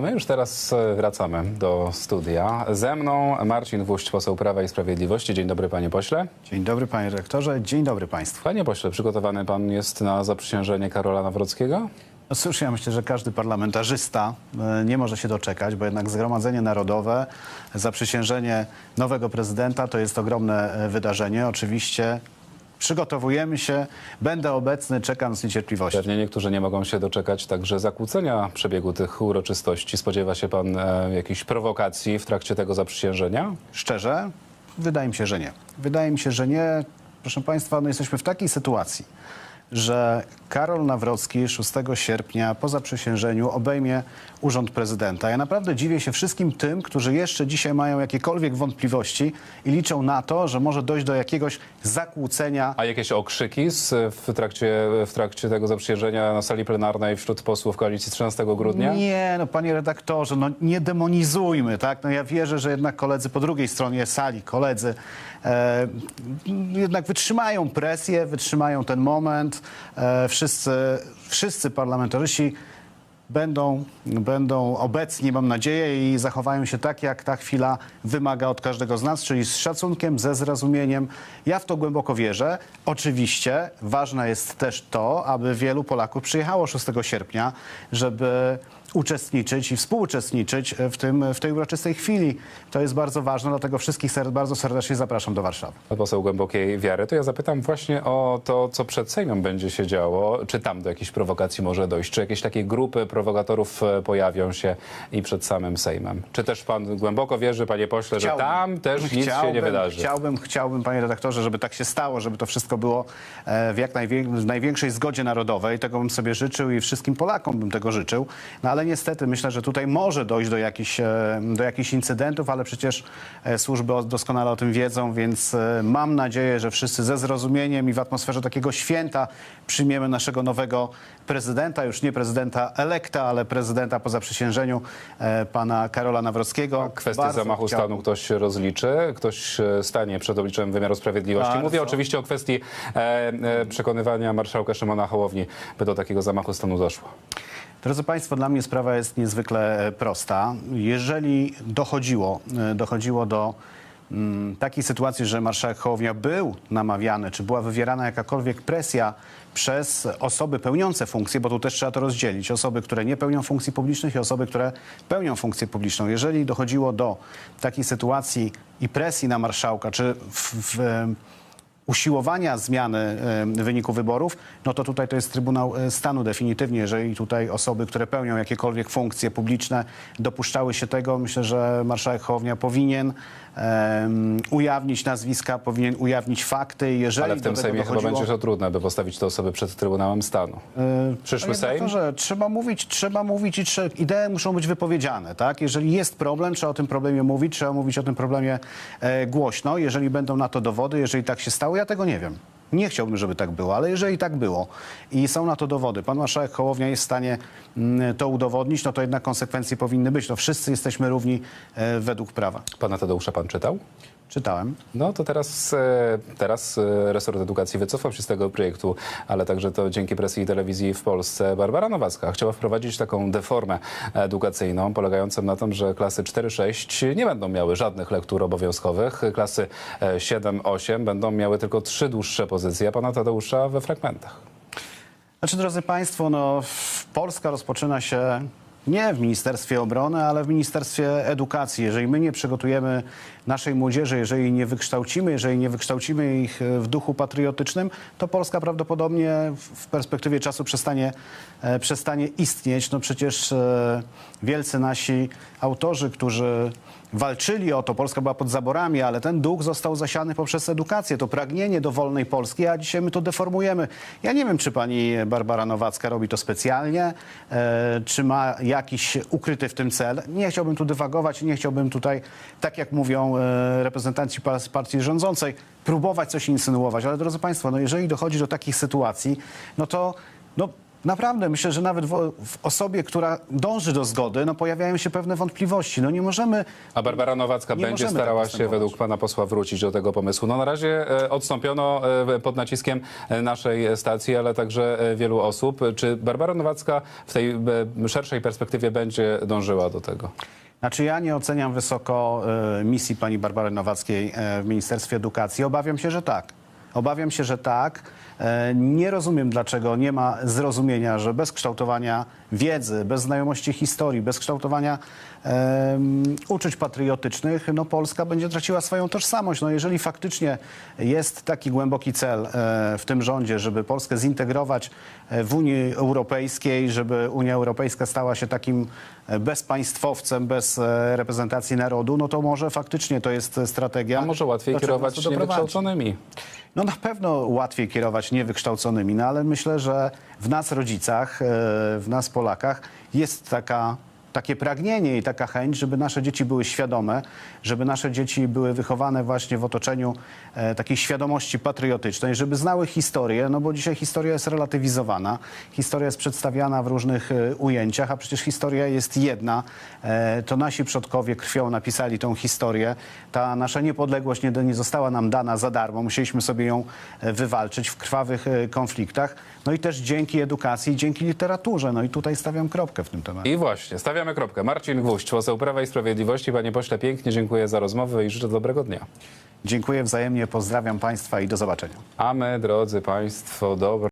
My już teraz e, wracamy do studia. Ze mną Marcin Wójść, poseł Prawa i Sprawiedliwości. Dzień dobry, panie pośle. Dzień dobry panie rektorze, dzień dobry państwu. Panie pośle, przygotowany pan jest na zaprzysiężenie Karola Nawrockiego? No cóż, ja myślę, że każdy parlamentarzysta e, nie może się doczekać, bo jednak Zgromadzenie Narodowe, zaprzysiężenie nowego prezydenta to jest ogromne e, wydarzenie. Oczywiście przygotowujemy się, będę obecny, czekam z niecierpliwością. Pewnie niektórzy nie mogą się doczekać także zakłócenia przebiegu tych uroczystości. Spodziewa się pan e, jakichś prowokacji w trakcie tego zaprzysiężenia? Szczerze, wydaje mi się, że nie. Wydaje mi się, że nie. Proszę Państwa, no jesteśmy w takiej sytuacji, że Karol Nawrocki 6 sierpnia po zaprzysiężeniu obejmie urząd prezydenta. Ja naprawdę dziwię się wszystkim tym, którzy jeszcze dzisiaj mają jakiekolwiek wątpliwości i liczą na to, że może dojść do jakiegoś zakłócenia A jakieś okrzyki z, w, trakcie, w trakcie tego zaprzysiężenia na sali plenarnej wśród posłów koalicji 13 grudnia? Nie, no panie redaktorze, no nie demonizujmy, tak? No ja wierzę, że jednak koledzy po drugiej stronie sali, koledzy e, jednak wytrzymają presję, wytrzymają ten moment. E, wszyscy, wszyscy parlamentarzyści będą, będą obecni, mam nadzieję, i zachowają się tak, jak ta chwila wymaga od każdego z nas, czyli z szacunkiem, ze zrozumieniem. Ja w to głęboko wierzę. Oczywiście ważne jest też to, aby wielu Polaków przyjechało 6 sierpnia, żeby uczestniczyć i współuczestniczyć w, tym, w tej uroczystej chwili. To jest bardzo ważne, dlatego wszystkich ser- bardzo serdecznie zapraszam do Warszawy. Poseł głębokiej wiary, to ja zapytam właśnie o to, co przed Sejmem będzie się działo. Czy tam do jakiejś prowokacji może dojść? Czy jakieś takie grupy prowokatorów e, pojawią się i przed samym Sejmem? Czy też pan głęboko wierzy, panie pośle, że tam też nic się nie wydarzy? Chciałbym, chciałbym, panie redaktorze, żeby tak się stało, żeby to wszystko było e, w jak największej zgodzie narodowej. Tego bym sobie życzył i wszystkim Polakom bym tego życzył. No ale niestety myślę, że tutaj może dojść do jakichś, e, do jakichś incydentów, ale przecież e, służby doskonale o tym wiedzą, więc e, mam nadzieję, że wszyscy ze zrozumieniem i w atmosferze takiego święta przyjmiemy naszego nowego prezydenta, już nie prezydenta elekta, ale prezydenta po zaprzysiężeniu pana Karola Nawrockiego. Kwestię Bardzo zamachu chciałbym- stanu ktoś rozliczy, ktoś stanie przed obliczem wymiaru sprawiedliwości. Bardzo. Mówię oczywiście o kwestii przekonywania marszałka Szymona Hołowni, by do takiego zamachu stanu doszło. Drodzy Państwo, dla mnie sprawa jest niezwykle e, prosta. Jeżeli dochodziło, e, dochodziło do mm, takiej sytuacji, że marszałek Hołownia był namawiany, czy była wywierana jakakolwiek presja przez osoby pełniące funkcje, bo tu też trzeba to rozdzielić, osoby, które nie pełnią funkcji publicznych i osoby, które pełnią funkcję publiczną. Jeżeli dochodziło do takiej sytuacji i presji na marszałka, czy w, w usiłowania zmiany wyniku wyborów, no to tutaj to jest Trybunał e, Stanu definitywnie. Jeżeli tutaj osoby, które pełnią jakiekolwiek funkcje publiczne dopuszczały się tego, myślę, że marszałek Hołownia powinien em, ujawnić nazwiska, powinien ujawnić fakty. Jeżeli Ale w tym Sejmie chyba dochodziło, będzie to trudne, by postawić te osoby przed Trybunałem Stanu. e, Przyszły Sejm? redaktorze, trzeba mówić, trzeba mówić i trze- idee muszą być wypowiedziane, tak? Jeżeli jest problem, trzeba o tym problemie mówić, trzeba mówić o tym problemie e, głośno. Jeżeli będą na to dowody, jeżeli tak się stało, ja tego nie wiem. Nie chciałbym, żeby tak było, ale jeżeli tak było i są na to dowody, pan marszałek Hołownia jest w stanie mm, to udowodnić, no to jednak konsekwencje powinny być. No wszyscy jesteśmy równi e, według prawa. Pana Tadeusza pan czytał? Czytałem. No to teraz, e, teraz e, resort edukacji wycofał się z tego projektu, ale także to dzięki presji i telewizji w Polsce Barbara Nowacka chciała wprowadzić taką deformę edukacyjną polegającą na tym, że klasy 4-6 nie będą miały żadnych lektur obowiązkowych, klasy e, 7-8 będą miały tylko trzy dłuższe pozycje, a pana Tadeusza we fragmentach. Znaczy, drodzy Państwo, no, Polska rozpoczyna się nie w Ministerstwie Obrony, ale w Ministerstwie Edukacji. Jeżeli my nie przygotujemy naszej młodzieży, jeżeli nie wykształcimy, jeżeli nie wykształcimy ich e, w duchu patriotycznym, to Polska prawdopodobnie w- perspektywie czasu przestanie, e, przestanie istnieć. No przecież e, wielcy nasi autorzy, którzy walczyli o to, Polska była pod zaborami, ale ten duch został zasiany poprzez edukację, to pragnienie do wolnej Polski, a dzisiaj my to deformujemy. Ja nie wiem, czy pani Barbara Nowacka robi to specjalnie, czy ma jakiś ukryty w tym cel. Nie chciałbym tu dywagować, nie chciałbym tutaj, tak jak mówią e, reprezentanci pa- partii rządzącej, próbować coś insynuować, ale drodzy państwo, no jeżeli dochodzi do takich sytuacji, no to no, Naprawdę, myślę, że nawet w, w osobie, która dąży do zgody, no pojawiają się pewne wątpliwości. No nie możemy... A Barbara Nowacka Nie będzie możemy starała tak się postępować. według pana posła wrócić do tego pomysłu. No na razie e, odstąpiono e, pod naciskiem e, naszej stacji, ale także e, wielu osób. Czy Barbara Nowacka w tej e, szerszej perspektywie będzie dążyła do tego? Znaczy ja nie oceniam wysoko e, misji pani Barbary Nowackiej e, w Ministerstwie Edukacji. Obawiam się, że tak. Obawiam się, że tak. E, Nie rozumiem, dlaczego nie ma zrozumienia, że bez kształtowania wiedzy, bez znajomości historii, bez kształtowania em, uczuć patriotycznych, no Polska będzie traciła swoją tożsamość. No jeżeli faktycznie jest taki głęboki cel e, w tym rządzie, żeby Polskę zintegrować e, w Unii Europejskiej, żeby Unia Europejska stała się takim bezpaństwowcem, bez reprezentacji narodu, no to może faktycznie to jest strategia. A może łatwiej kierować doprowadzi. niewykształconymi? No na pewno łatwiej kierować niewykształconymi, no ale myślę, że w nas rodzicach, e, w nas Polakach jest taka, takie pragnienie i taka chęć, żeby nasze dzieci były świadome, żeby nasze dzieci były wychowane właśnie w otoczeniu e, takiej świadomości patriotycznej, żeby znały historię, no bo dzisiaj historia jest relatywizowana, historia jest przedstawiana w różnych e, ujęciach, a przecież historia jest jedna. E, to nasi przodkowie krwią napisali tą historię. Ta nasza niepodległość nie, nie została nam dana za darmo. Musieliśmy sobie ją e, wywalczyć w krwawych e, konfliktach. No i też dzięki edukacji, dzięki literaturze. No i tutaj stawiam kropkę w tym temacie. I właśnie, stawiamy kropkę. Marcin Gwóźdź, poseł Prawa i Sprawiedliwości. Panie pośle, pięknie dziękuję za rozmowę i życzę dobrego dnia. Dziękuję wzajemnie, pozdrawiam Państwa i do zobaczenia. A my, drodzy Państwo, dobro.